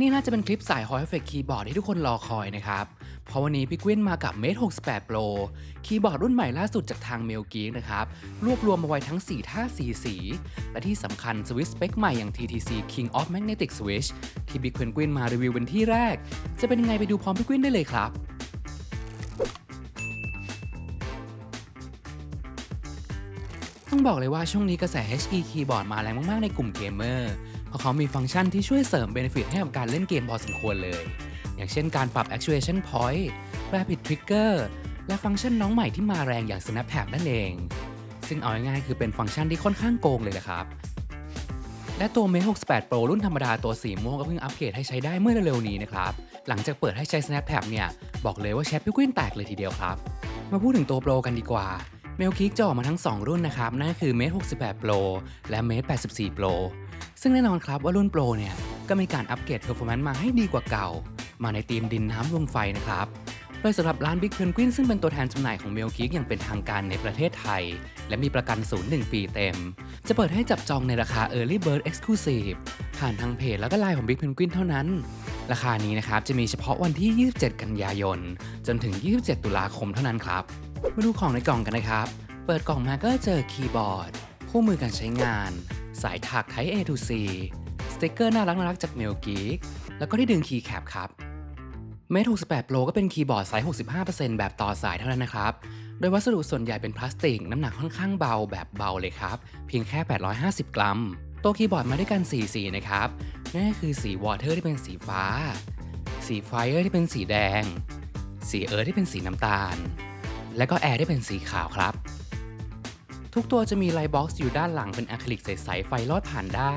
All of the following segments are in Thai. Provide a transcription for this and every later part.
นี่น่าจะเป็นคลิปสาย Hall Effect คีย์บอร์ดที่ทุกคนรอคอยนะครับ เพราะวันนี้พี่กวินมากับ Mate 68 Pro คีย์บอร์ดรุ่นใหม่ล่าสุดจากทาง m e l g e e k นะครับ รวบรวมมาไว้ทั้ง 4 ท่า 4 สี และที่สำคัญสวิตช์สเปคใหม่อย่าง TTC King of Magnetic Switch ที่พี่กวินกวินมารีวิวเป็นที่แรก จะเป็นยังไงไปดูพร้อมพี่กวินได้เลยครับต้องบอกเลยว่าช่วงนี้กระแส HE Keyboard มาแรงมาก ๆ ในกลุ่มเกมเมอร์ ราะเขามีฟังก์ชันที่ช่วยเสริมเบนฟิตให้กับการเล่นเกมพอสมควรเลย อย่างเช่นการปรับ Actuation Point Rapid Trigger และฟังก์ชันน้องใหม่ที่มาแรงอย่าง Snap Tab นั่นเอง ซึ่งเอาง่ายๆคือเป็นฟังก์ชันที่ค่อนข้างโกงเลยแหละครับ และตัว Mate 68 Pro รุ่นธรรมดาตัวสีม่วงก็เพิ่งอัปเกรดให้ใช้ได้เมื่อเร็วๆนี้นะครับ หลังจากเปิดให้ใช้ Snap Tab เนี่ย บอกเลยว่าแชทพิกวินแตกเลยทีเดียวครับ มาพูดถึงตัวโปรกันดีกว่า เมลคิกจะออกมาทั้ง 2 รุ่นนะครับ นั่นคือ Mate 68 Pro และ Mate 84 Pro ซึ่งแน่นอนครับว่ารุ่น Pro เนี่ยก็มีการอัปเกรด performance มาให้ดีกว่าเก่า มาในธีมดินน้ำลมไฟนะครับโดยสำหรับร้าน Big Penguin ซึ่งเป็นตัวแทนจำหน่ายของ m e l k i k อย่างเป็นทางการในประเทศไทย และมีประกันศูนย์1ปีเต็ม จะเปิดให้จับจองในราคา Early Bird Exclusive ผ่านทางเพจแล้วก็ไลน์ของ Big Penguin เท่านั้น ราคานี้นะครับจะมีเฉพาะวันที่ 27 กันยายน จนถึง 27 ตุลาคมเท่านั้นครับ มาดูของในกล่องกันนะครับ เปิดกล่องมาก็เจอคีย์บอร์ด คู่มือการใช้งาน สายถัก Type A to C สติกเกอร์น่ารักน่ารักจาก m e l g e e k แล้วก็ที่ดึงคีย์แคปครับ Mate 68 Pro ก็เป็นคีย์บอร์ดไซส์65%แบบต่อสายเท่านั้นนะครับ โดยวัสดุส่วนใหญ่เป็นพลาสติก น้ำหนักค่อนข้างเบาแบบเบาเลยครับ เพียงแค่ 850 กรัม ตัวคีย์บอร์ดมาด้วยกัน 4 สีนะครับ นั่นคือสี Water ที่เป็นสีฟ้า สี Fire ที่เป็นสีแดง สี Earth ที่เป็นสีน้ำตาล และก็ Air ที่เป็นสีขาวครับ ทุกตัวจะมีไลท์บ็อกซ์อยู่ด้านหลังเป็นอะคริลิกใสๆไฟลอดผ่านได้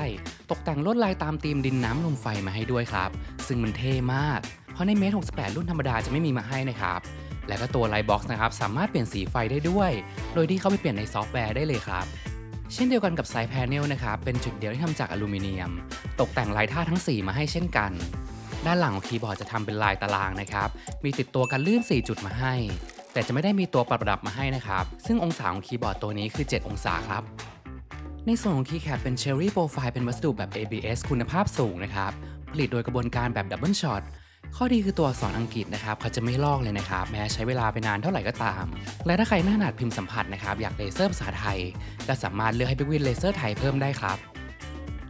ตกแต่งลวดลายตามธีมดินน้ำลมไฟมาให้ด้วยครับ ซึ่งมันเท่มาก เพราะในเมท68 รุ่นธรรมดาจะไม่มีมาให้นะครับ และก็ตัวไลท์บ็อกซ์นะครับสามารถเปลี่ยนสีไฟได้ด้วย โดยที่เข้าไปเปลี่ยนในซอฟต์แวร์ได้เลยครับเช่นเดียวกันกับไซด์แพนเนลนะครับ เป็นจุดเดียวที่ทำจากอลูมิเนียม ตกแต่งลายท่าทั้ง 4 มาให้เช่นกัน ด้านหลังของคีย์บอร์ดจะทำเป็นลายตารางนะครับ มีติดตัวกันลื่น 4 จุดมาให้ แต่จะไม่ได้มีตัวปรับระดับมาให้นะครับ ซึ่งองศาของคีย์บอร์ดตัวนี้คือ 7 องศาครับ ในส่วนของคีย์แคปเป็น Cherry Profile เป็นวัสดุแบบ ABS คุณภาพสูงนะครับ ผลิตโดยกระบวนการแบบ Double Shot ข้อดีคือตัวอักษรอังกฤษนะครับเขาจะไม่ลอกเลยนะครับ แม้ใช้เวลาไปนานเท่าไหร่ก็ตาม และถ้าใครไม่ถนัดพิมพ์สัมผัสนะครับ อยากเลเซอร์ภาษาไทย ก็สามารถเลือกให้พิกวินเลเซอร์ไทยเพิ่มได้ครับ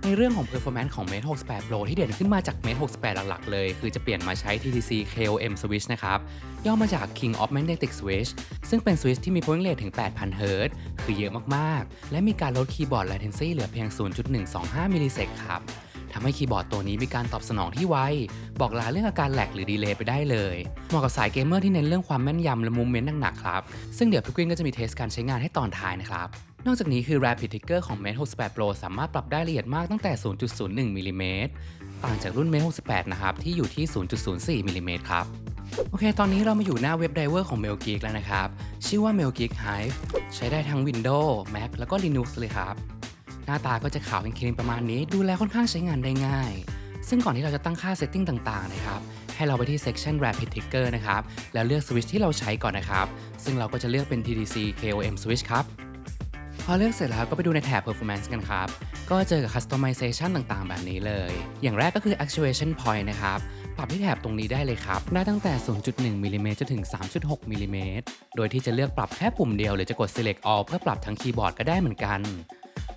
ในเรื่องของ performance ของ Mate 68 Pro ที่เด่นขึ้นมาจาก Mate 68 หลักๆ เลย คือจะเปลี่ยนมาใช้ TTC KOM Switch นะครับ ย่อมาจาก King of Magnetic Switch ซึ่งเป็น Switch ที่มี polling rate ถึง 8,000 Hz คือเยอะมากๆ และมีการลดคีย์บอร์ด latency เหลือเพียง 0.125 มิลลิเซกครับทำให้คีย์บอร์ดตัวนี้มีการตอบสนองที่ไว บอกลาเรื่องอาการแหลกหรือดีเลย์ไปได้เลย เหมาะกับสายเกมเมอร์ที่เน้นเรื่องความแม่นยำและมูเมนต์หนักๆครับ ซึ่งเดี๋ยวพี่กวินก็จะมีเทสการใช้งานให้ตอนท้ายนะครับ นอกจากนี้คือ Rapid Trigger ของ Mate 68 Pro สามารถปรับได้ละเอียดมากตั้งแต่ 0.01มิลิเมตรต่างจากรุ่น Mate 68 นะครับ ที่อยู่ที่ 0.04มิลิเมตรครับ โอเค ตอนนี้เรามาอยู่หน้าเว็บไดเวอร์ของ m e l g e e k แล้วนะครับ ชื่อว่า m e l g e e k Hive ใช้ได้ทั้ง Windows Mac แล้วก็ Linux เลยครับ หน้าตาก็จะขาวคลีนประมาณนี้ ดูแลค่อนข้างใช้งานได้ง่าย ซึ่งก่อนที่เราจะตั้งค่า setting ต่าง ๆ นะครับให้เราไปที่ section Rapid Trigger นะครับ แล้วเลือก switch ที่เราใช้ก่อนนะครับ ซึ่งเราก็จะเลือกเป็น TTC KOM switch ครับ อเลือกเสร็จแล้วก็ไปดูในแถบ performance กันครับ ก็เจอกับ customization ต่างๆ แบบนี้เลย อย่างแรกก็คือ actuation point นะครับ ปรับที่แถบตรงนี้ได้เลยครับ ได้ตั้งแต่ 0.1มิลลิเมตรจนถึง 3.6มิลลิเมตรโดยที่จะเลือกปรับแค่ปุ่มเดียว หรือจะกด select all เพื่อปรับทั้งคีย์บอร์ดก็ได้เหมือนกัน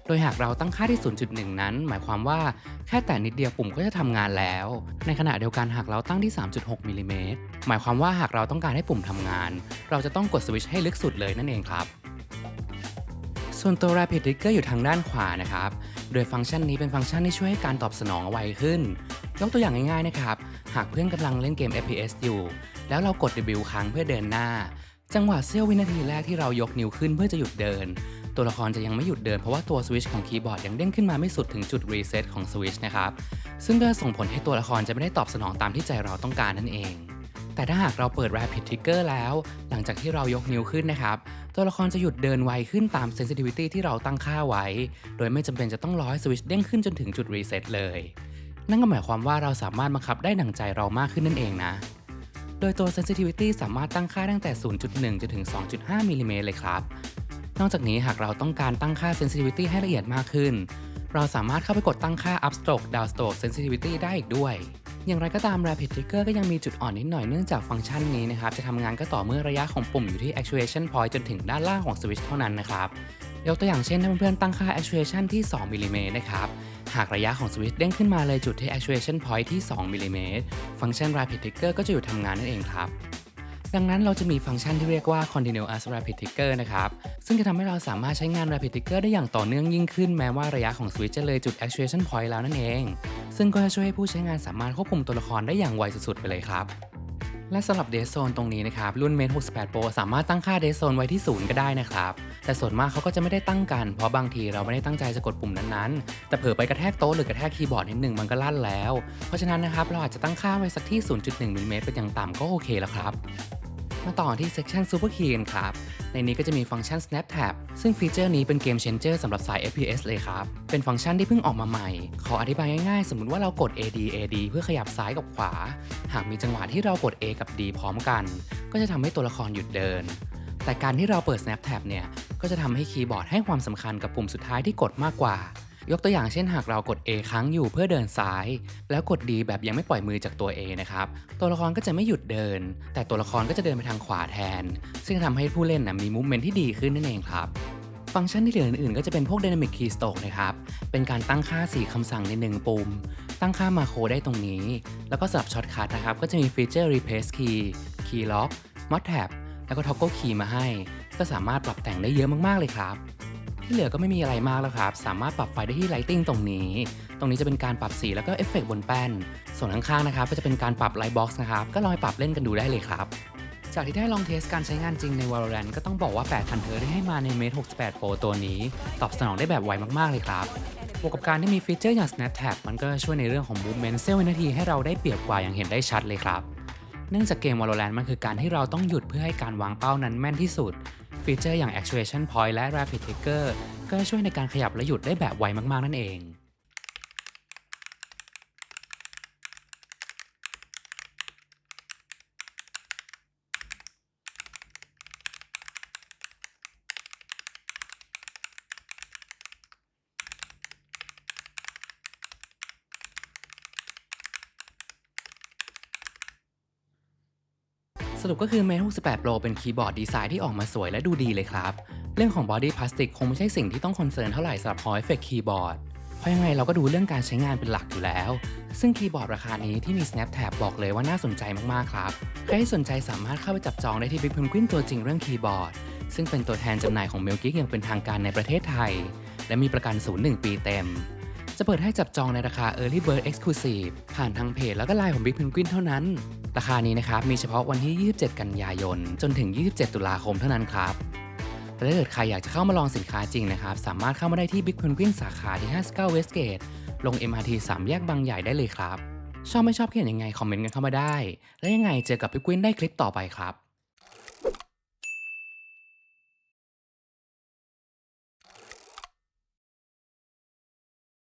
โดยหากเราตั้งค่าที่ 0.1 นั้น หมายความว่าแค่แต่นิดเดียวปุ่มก็จะทำงานแล้ว ในขณะเดียวกันหากเราตั้งที่ 3.6มิลลิเมตรหมายความว่าหากเราต้องการให้ปุ่มทำงาน เราจะต้องกดสวิตช์ให้ลึกสุดเลยนั่นเองครับ ส่วนตัว Rapid Trigger อยู่ทางด้านขวานะครับ โดยฟังก์ชันนี้เป็นฟังก์ชันที่ช่วยให้การตอบสนองไวขึ้น ยกตัวอย่างง่ายๆนะครับ หากเพื่อนกำลังเล่นเกม FPS อยู่ แล้วเรากด W ค้างเพื่อเดินหน้า จังหวะเสี้ยววินาทีแรกที่เรายกนิ้วขึ้นเพื่อจะหยุดเดิน ตัวละครจะยังไม่หยุดเดินเพราะว่าตัวสวิตชของคีย์บอร์ดยังเด้งขึ้นมาไม่สุดถึงจุดรีเซ็ตของสวิตชนะครับ ซึ่งก็จะส่งผลให้ตัวละครจะไม่ได้ตอบสนองตามที่ใจเราต้องการนั่นเอง แต่ถ้าหากเราเปิด Rapid Trigger แล้ว หลังจากที่เรายกนิ้วขึ้นนะครับ ตัวละครจะหยุดเดินไวขึ้นตาม sensitivity ที่เราตั้งค่าไว้ โดยไม่จำเป็นจะต้องรอให้สวิตช์เด้งขึ้นจนถึงจุดรีเซ็ตเลย นั่นก็หมายความว่าเราสามารถบังคับได้ดั่งใจเรามากขึ้นนั่นเองนะ โดยตัว sensitivity สามารถตั้งค่าตั้งแต่ 0.1จนถึง 2.5มิลลิเมตรเลยครับ นอกจากนี้หากเราต้องการตั้งค่า sensitivity ให้ละเอียดมากขึ้น เราสามารถเข้าไปกดตั้งค่า upstroke downstroke sensitivity ได้อีกด้วย อย่างไรก็ตาม Rapid Trigger ก็ยังมีจุดอ่อนนิดหน่อยเนื่องจากฟังก์ชันนี้นะครับจะทำงานก็ต่อเมื่อระยะของปุ่มอยู่ที่ actuation point จนถึงด้านล่างของสวิตช์เท่านั้นนะครับยกตัวอย่างเช่นถ้าเพื่อนๆตั้งค่า actuation ที่ 2มิลลิเมตรนะครับหากระยะของสวิตช์เด้งขึ้นมาเลยจุดที่ actuation point ที่ 2มิลลิเมตรฟังก์ชัน Rapid Trigger ก็จะหยุดทำงานนั่นเองครับ ดังนั้นเราจะมีฟังก์ชันที่เรียกว่า continuous rapid trigger นะครับ ซึ่งจะทำให้เราสามารถใช้งาน rapid trigger ได้อย่างต่อเนื่องยิ่งขึ้นแม้ว่าระยะของสวิตช์จะเลยจุด actuation point แล้วนั่นเอง ซึ่งก็จะช่วยให้ผู้ใช้งานสามารถควบคุมตัวละครได้อย่างไวสุดๆไปเลยครับและสำหรับ Dead Zone ตรงนี้นะครับ รุ่น Mate 68 Pro สามารถตั้งค่า Dead Zone ไว้ที่ 0 ก็ได้นะครับ แต่ส่วนมากเขาก็จะไม่ได้ตั้งกัน เพราะบางทีเราไม่ได้ตั้งใจจะกดปุ่มนั้นๆ แต่เผลอไปกระแทกโต๊ะหรือกระแทกคีย์บอร์ดนิดหนึ่งมันก็ลั่นแล้ว เพราะฉะนั้นนะครับ เราอาจจะตั้งค่าไว้สักที่ 0.1มิลลิเมตรเป็นอย่างต่ำก็โอเคแล้วครับ มาต่อที่ Section Super Key กันครับ ในนี้ก็จะมีฟังก์ชัน Snap Tab ซึ่งฟีเจอร์นี้เป็นเกม Changer สำหรับสาย FPS เลยครับ เป็นฟังก์ชันที่เพิ่งออกมาใหม่ ขออธิบายง่ายๆ สมมุติว่าเรากด AD AD เพื่อขยับซ้ายกับขวา หากมีจังหวะที่เรากด A กับ D พร้อมกัน ก็จะทำให้ตัวละครหยุดเดิน แต่การที่เราเปิด Snap Tab เนี่ย ก็จะทำให้คีย์บอร์ดให้ความสำคัญกับปุ่มสุดท้ายที่กดมากกว่า ยกตัวอย่างเช่นหากเรากด A ค้างอยู่เพื่อเดินซ้าย แล้วกด D แบบยังไม่ปล่อยมือจากตัว A นะครับ ตัวละครก็จะไม่หยุดเดิน แต่ตัวละครก็จะเดินไปทางขวาแทน ซึ่งทำให้ผู้เล่นนะมีมูฟเมนต์ที่ดีขึ้นนั่นเองครับ ฟังก์ชันที่เหลืออื่นๆ ก็จะเป็นพวก Dynamic Keystroke นะครับ เป็นการตั้งค่า 4คำสั่งใน 1 ปุ่ม ตั้งค่ามาโครได้ตรงนี้ แล้วก็สำหรับช็อตคัทนะครับ ก็จะมีฟีเจอร์ Replace Key Key Lock Mod Tab แล้วก็ Toggle Key มาให้ ก็สามารถปรับแต่งได้เยอะมากๆเลยครับ ที่เหลือก็ไม่มีอะไรมากแล้วครับ สามารถปรับไฟได้ที่ Lighting ตรงนี้ ตรงนี้จะเป็นการปรับสีแล้วก็เอฟเฟกต์บนแป้น ส่วนข้างๆนะครับก็จะเป็นการปรับ Lightbox นะครับ ก็ลองไปปรับเล่นกันดูได้เลยครับ จากที่ได้ลองเทสการใช้งานจริงใน Valorant ก็ต้องบอกว่า 8,000เฮิร์ตที่ให้มาใน Mate 68 Pro ตัวนี้ ตอบสนองได้แบบไวมากๆเลยครับบวกกับการที่มีฟีเจอร์อย่าง Snap Tab มันก็ช่วยในเรื่องของ Movement เซลล์วินาทีให้เราได้เปรียบกว่าอย่างเห็นได้ชัดเลยครับ เนื่องจากเกม Valorant มันคือการที่เราต้องหยุดเพื่อให้การวางเป้านั้นแม่นที่สุด ฟีเจอร์อย่าง Actuation Point และ Rapid Trigger ก็ช่วยในการขยับและหยุดได้แบบไวมากๆนั่นเอง สรุปก็คือ Mate 68 Pro เป็นคีย์บอร์ดดีไซน์ที่ออกมาสวยและดูดีเลยครับ เรื่องของบอดี้พลาสติกคงไม่ใช่สิ่งที่ต้องคอนเซิร์นเท่าไหร่สำหรับ Hall Effect Keyboard เพราะยังไงเราก็ดูเรื่องการใช้งานเป็นหลักอยู่แล้ว ซึ่งคีย์บอร์ดราคานี้ที่มี Snap Tab บอกเลยว่าน่าสนใจมากๆครับ ใครที่สนใจสามารถเข้าไปจับจองได้ที่ Big Penguin ตัวจริงเรื่องคีย์บอร์ด ซึ่งเป็นตัวแทนจำหน่ายของ m e l g i g อย่างเป็นทางการในประเทศไทย และมีประกันศูนย์1ปีเต็ม จะเปิดให้จับจองในราคา Early Bird Exclusive ผ่านทางเพจแล้วก็ไลน์ของ Big Penguin เท่านั้น ราคานี้นะครับ มีเฉพาะวันที่ 27 กันยายน จนถึง 27 ตุลาคมเท่านั้นครับแต่ถ้าเกิดใครอยากจะเข้ามาลองสินค้าจริงนะครับ สามารถเข้ามาได้ที่ Big Penguin สาขาที่ 59 Westgate ลง MRT 3 แยกบางใหญ่ได้เลยครับ ชอบไม่ชอบเขียนยังไงคอมเมนต์กันเข้ามาได้ และยังไงเจอกับพี่กวินได้คลิปต่อไปครับ